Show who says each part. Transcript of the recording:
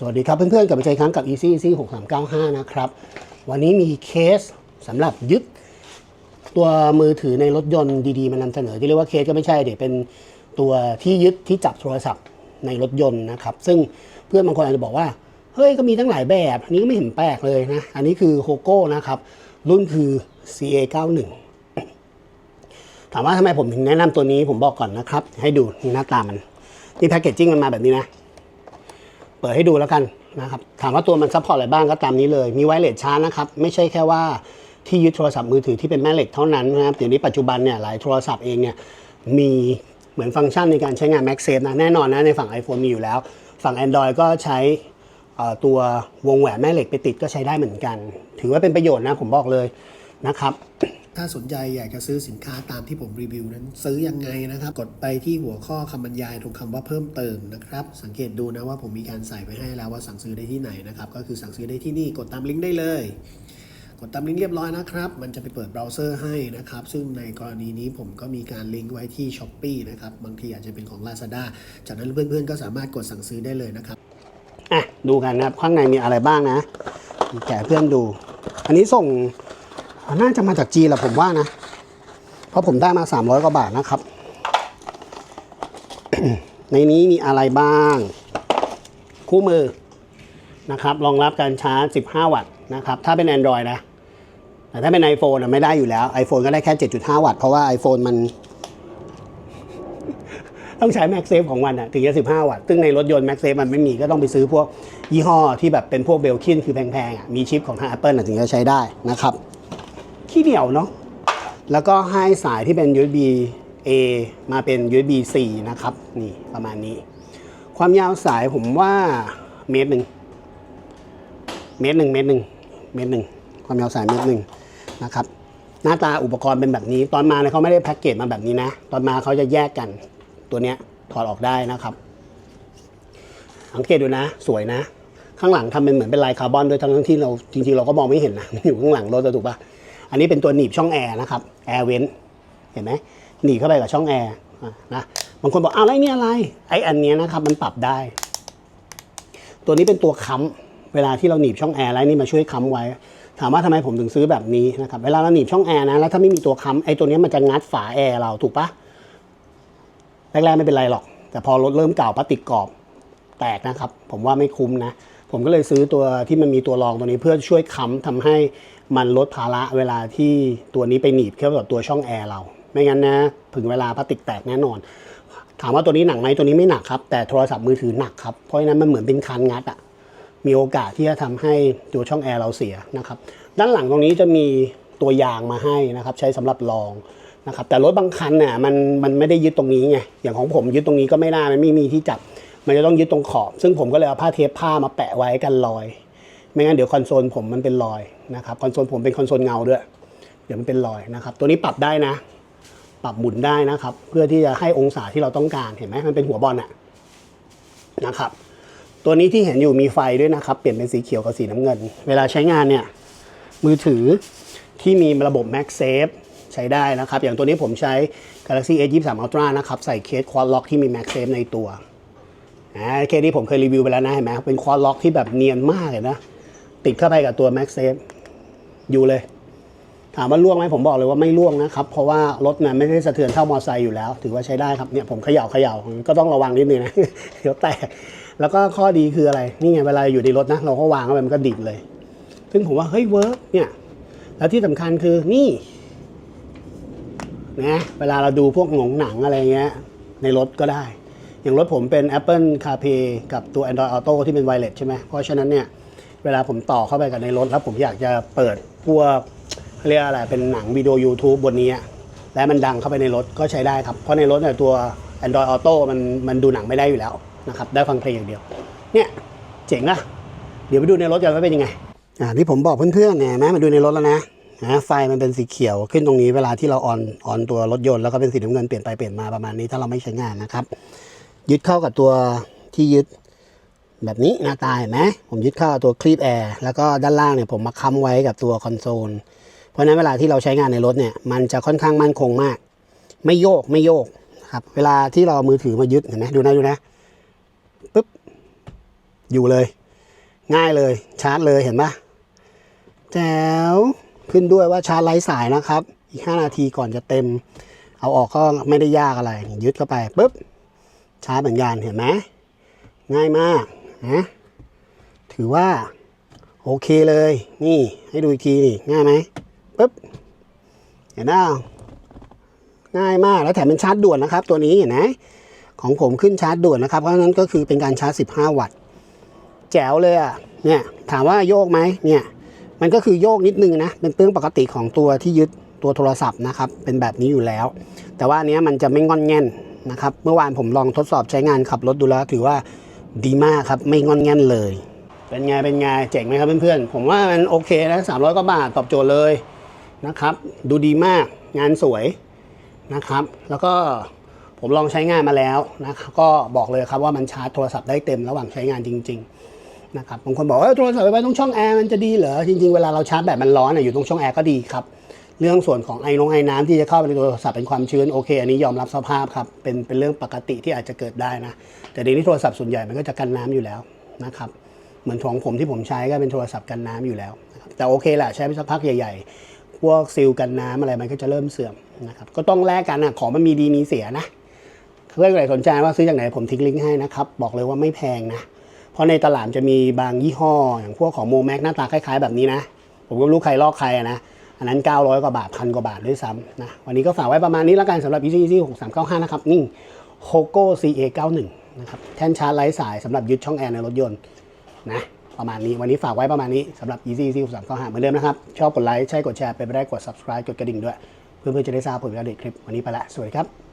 Speaker 1: สวัสดีครับเพื่อนๆกลับมาเจอครั้งกับ Easy Easy 6395 นะครับ วันนี้มีเคสสำหรับยึดตัวมือถือในรถยนต์ดีๆ มานำเสนอที่เรียกว่าเคสก็ไม่ใช่เดี๋ยวเป็นตัวที่ยึดที่จับโทรศัพท์ในรถยนต์นะครับ ซึ่งเพื่อนบางคนอาจจะบอกว่า เฮ้ยก็มีทั้งหลายแบบอันนี้ก็ไม่เห็นแปลกเลยนะ อันนี้คือโฮโก้นะครับ รุ่นคือ CA91 ถามว่าทำไมผมถึงแนะนำตัวนี้ผมบอกก่อนนะครับ ให้ดูหน้าตามันนี่แพคเกจจิ้งมันมาแบบนี้นะ เปิดให้ดูแล้วกันนะครับถามว่าตัวมันซัพพอร์ตอะไรบ้างก็ตามนี้เลย มีไวเลสชาร์จนะครับไม่ใช่แค่ว่าที่ยึดโทรศัพท์มือถือที่เป็นแม่เหล็กเท่านั้นนะครับเดี๋ยวนี้ปัจจุบันเนี่ยหลายโทรศัพท์เองเนี่ยมีเหมือนฟังก์ชันในการใช้งาน MagSafe นะแน่นอนนะในฝั่ง iPhone มีอยู่แล้ว ฝั่ง Android ก็ใช้ตัววงแหวนแม่เหล็กไปติดก็ใช้ได้เหมือนกัน ถือว่าเป็นประโยชน์นะผมบอกเลย นะครับ ถ้าสนใจอยากจะซื้อสินค้าตามที่ผมรีวิวนั้น ซื้อยังไงนะครับ กดไปที่หัวข้อคำบรรยายตรงคำว่าเพิ่มเติมนะครับ สังเกตดูนะว่าผมมีการใส่ไว้ให้แล้วว่าสั่งซื้อได้ที่ไหนนะครับ ก็คือสั่งซื้อได้ที่นี่กดตามลิงก์ได้เลยกดตามลิงก์เรียบร้อยนะครับ มันจะไปเปิดเบราว์เซอร์ให้นะครับ ซึ่งในกรณีนี้ผมก็มีการลิงก์ไว้ที่ s h อ p e e นะครับ บางทีอาจจะเป็นของ Lazada จากนั้นเพื่อนๆ ก็สามารถกดสั่งซื้อได้เลยนะครับ อะ ดูกันนะครับ ข้างในมีอะไรบ้างนะ แกะเพื่อนดู อันนี้ส่ง น่าจะมาจากจีนแหละผมว่านะ เพราะผมได้มา 300 กว่าบาทนะครับ ในนี้มีอะไรบ้าง คู่มือนะครับ รองรับการชาร์จ 15 วัตต์นะครับ ถ้าเป็น Android นะ แต่ถ้าเป็น iPhone อะไม่ได้อยู่แล้ว iPhone ก็ได้แค่ 7.5 วัตต์ เพราะว่า iPhone มัน ต้องใช้ MagSafe ของมันอะถึงจะ 15 วัตต์ ซึ่งในรถยนต์ MagSafe มันไม่มี ก็ต้องไปซื้อพวกยี่ห้อที่แบบเป็นพวกเบลคินคือแพงๆอะมีชิปของทาง Apple ถึงจะใช้ได้นะครับ ขี้เหนียวเนาะแล้วก็ให้สายที่เป็น USB A มาเป็น USB C นะครับ นี่ประมาณนี้ ความยาวสายผมว่าเมตรหนึ่งเมตรหนึ่งเมตรหนึ่งเมตรหนึ่งความยาวสายเมตรหนึ่งนะครับ หน้าตาอุปกรณ์เป็นแบบนี้ ตอนมาเนี่ยเขาไม่ได้แพ็กเกจมาแบบนี้นะ ตอนมาเขาจะแยกกัน ตัวเนี้ยถอดออกได้นะครับ สังเกตดูนะ สวยนะ ข้างหลังทำเป็นเหมือนเป็นลายคาร์บอนโดยทั้งที่เราจริงๆเราก็มองไม่เห็นนะมันอยู่ข้างหลังรถอะถูกปะ อันนี้เป็นตัวหนีบช่องแอร์นะครับแอร์เว้นเห็นไหมหนีบเข้าไปกับช่องแอร์นะบางคนบอกอ้าวไอ้นี่อะไรไอ้อันนี้นะครับมันปรับได้ ตัวนี้เป็นตัวค้ำเวลาที่เราหนีบช่องแอร์แล้วนี่มาช่วยค้ำไว้ ถามว่าทำไมผมถึงซื้อแบบนี้นะครับเวลาเราหนีบช่องแอร์นะแล้วถ้าไม่มีตัวค้ำไอ้ตัวนี้มันจะงัดฝาแอร์เราถูกปะแรกๆไม่เป็นไรหรอก แต่พอรถเริ่มเก่าพลาสติกกรอบแตกนะครับ ผมว่าไม่คุ้มนะ ผมก็เลยซื้อตัวที่มันมีตัวรองตัวนี้เพื่อช่วยค้ำทำให้ มันลดภาระเวลาที่ตัวนี้ไปหนีบเข้ากับตัวช่องแอร์เรา ไม่งั้นนะถึงเวลาพลาสติกแตกแน่นอน ถามว่าตัวนี้หนักไหมตัวนี้ไม่หนักครับ แต่โทรศัพท์มือถือหนักครับ เพราะฉะนั้นมันเหมือนเป็นคันงัดอะมีโอกาสที่จะทำให้ตัวช่องแอร์เราเสียนะครับด้านหลังตรงนี้จะมีตัวยางมาให้นะครับ ใช้สำหรับรองนะครับแต่รถบางคันเนี่ยมันมันไม่ได้ยึดตรงนี้ไงอย่างของผมยึดตรงนี้ก็ไม่ได้มันไม่มีที่จับ มันจะต้องยึดตรงขอบ ซึ่งผมก็เลยเอาผ้าเทปผ้ามาแปะไว้กันรอย ไม่งั้นเดี๋ยวคอนโซลผมมันเป็นรอยนะครับคอนโซลผมเป็นคอนโซลเงาด้วย เดี๋ยวมันเป็นรอยนะครับ ตัวนี้ปรับได้นะ ปรับหมุนได้นะครับ เพื่อที่จะให้องศาที่เราต้องการเห็นไหมมันเป็นหัวบอลอะนะครับ ตัวนี้ที่เห็นอยู่มีไฟด้วยนะครับ เปลี่ยนเป็นสีเขียวกับสีน้ำเงิน เวลาใช้งานเนี่ยมือถือที่มีระบบ MagSafe ใช้ได้นะครับ อย่างตัวนี้ผมใช้ Galaxy S 23 Ultra นะครับ ใส่เคส Quad Lock ที่มี MagSafe ในตัวอ่าเคสนี้ผมเคยรีวิวไปแล้วนะเห็นไหมเป็น Quad Lock ที่แบบเนียนมากเลยนะ ติดเข้าไปกับตัว MagSafe อยู่เลย ถามว่าล่วงไหมผมบอกเลยว่าไม่ล่วงนะครับ เพราะว่ารถนั้นไม่ได้สะเทือนเท่ามอเตอร์ไซค์อยู่แล้ว ถือว่าใช้ได้ครับเนี่ยผมเขย่าเขย่าก็ต้องระวังนิดนึงนะเดี๋ยวแตกแล้วก็ข้อดีคืออะไร นี่ไงเวลาอยู่ในรถนะ เราก็วางเข้าไปมันก็ดิบเลย ซึ่งผมว่าเฮ้ยเวิร์กเนี่ย แล้วที่สำคัญคือนี่นะเวลาเราดูพวกหนงหนังอะไรเงี้ยในรถก็ได้ อย่างรถผมเป็น Apple CarPlay กับตัว Android Auto ที่เป็น Wireless ใช่ไหมเพราะฉะนั้นเนี่ย เวลาผมต่อเข้าไปกับในรถแล้วผมอยากจะเปิดพวกเรียกอะไรเป็นหนังวิดีโอ YouTube บนนี้ และมันดังเข้าไปในรถก็ใช้ได้ครับ เพราะในรถเนี่ยตัว Android Auto มันมันดูหนังไม่ได้อยู่แล้วนะครับได้ฟังเพลงอย่างเดียว เนี่ยเจ๋งอะเดี๋ยวไปดูในรถกันว่าเป็นยังไงอ่าที่ผมบอกเพื่อนๆเนี่ยนะมาดูในรถแล้วนะนะไฟมันเป็นสีเขียวขึ้นตรงนี้เวลาที่เราออนออนตัวรถยนต์แล้วก็เป็นสีน้ำเงินเปลี่ยนไปเปลี่ยนมาประมาณนี้ถ้าเราไม่ใช้งานนะครับ ยึดเข้ากับตัวที่ยึด แบบนี้หน้าตาเห็นไหมผมยึดเข้าตัวคลีปแอร์แล้วก็ด้านล่างเนี่ยผมมาค้ำไว้กับตัวคอนโซล เพราะนั้นเวลาที่เราใช้งานในรถเนี่ยมันจะค่อนข้างมั่นคงมาก ไม่โยกไม่โยกครับเวลาที่เราเอามือถือมายึดเห็นไหมดูนะดูนะปุ๊บอยู่เลย ง่ายเลยชาร์จเลยเห็นปะแจ๋วขึ้นด้วยว่าชาร์จไร้สายนะครับ อีก 5 นาทีก่อนจะเต็ม เอาออกก็ไม่ได้ยากอะไร ยึดเข้าไปปุ๊บชาร์จเหมือนกันเห็นไหมง่ายมาก นะถือว่าโอเคเลย นี่ให้ดูอีกทีนี่ง่ายไหมปุ๊บเห็นไหมง่ายมากแล้วแถมเป็นชาร์จด่วนนะครับ ตัวนี้เห็นไหมของผมขึ้นชาร์จด่วนนะครับ เพราะฉะนั้นก็คือเป็นการชาร์จ 15 วัตต์ แจ๋วเลยอะเนี่ยถามว่าโยกไหมเนี่ยมันก็คือโยกนิดนึงนะ เป็นเรื่องปกติของตัวที่ยึดตัวโทรศัพท์นะครับ เป็นแบบนี้อยู่แล้ว แต่ว่าเนี้ยมันจะไม่งอนแง่นนะครับ เมื่อวานผมลองทดสอบใช้งานขับรถดูแล้ว ถือว่า ดีมากครับ ไม่งอนแง่นเลย เป็นไง เป็นไง เจ๋งไหมครับเพื่อนๆ ผมว่ามันโอเคนะ300กว่าบาทตอบโจทย์เลยนะครับ ดูดีมาก งานสวยนะครับ แล้วก็ผมลองใช้งานมาแล้วนะครับก็บอกเลยครับว่ามันชาร์จโทรศัพท์ได้เต็มระหว่างใช้งานจริง ๆ นะครับบางคนบอกว่าโทรศัพท์ไปไว้ตรงช่องแอร์มันจะดีเหรอจริงๆเวลาเราชาร์จแบตมันร้อนอยู่ตรงช่องแอร์ก็ดีครับ เรื่องส่วนของไอ้นงไอ้น้ำที่จะเข้าไปในโทรศัพท์เป็นความชื้นโอเค อันนี้ยอมรับสภาพครับเป็นเป็นเรื่องปกติที่อาจจะเกิดได้นะ แต่เดี๋ยวนี้โทรศัพท์ส่วนใหญ่มันก็จะกันน้ำอยู่แล้วนะครับเหมือนของผมที่ผมใช้ก็เป็นโทรศัพท์กันน้ำอยู่แล้ว แต่โอเคแหละใช้ไปสักพักใหญ่ ๆ พวกซีลกันน้ำอะไรมันก็จะเริ่มเสื่อมนะครับก็ต้องแลกกันนะของมันมีดีมีเสียนะเพื่อนใครสนใจว่าซื้อจากไหนผมทิ้งลิงก์ให้นะครับบอกเลยว่าไม่แพงนะเพราะในตลาดจะมีบางยี่ห้อ อย่างพวกของโมแม็กหน้าตาคล้ายๆ แบบนี้นะ ผมก็รู้ใครลอกใครนะ อันนั้น 900 กว่าบาทพันกว่าบาทด้วยซ้ำนะวันนี้ก็ฝากไว้ประมาณนี้แล้วกันสำหรับ e c e 6395 นะครับ นี่ Hogo CA91 นะครับแท่นชาร์จไร้สายสำหรับยึดช่องแอร์ในรถยนต์นะประมาณนี้วันนี้ฝากไว้ประมาณนี้สำหรับ e c e 6395 เหมือนเดิมนะครับ ชอบกดไลค์ใช่กดแชร์เป็นไปได้กด subscribe กดกระดิ่งด้วย เพื่อนๆจะได้ทราบผลงานเด็ดคลิปวันนี้ไปละสวัสดีครับ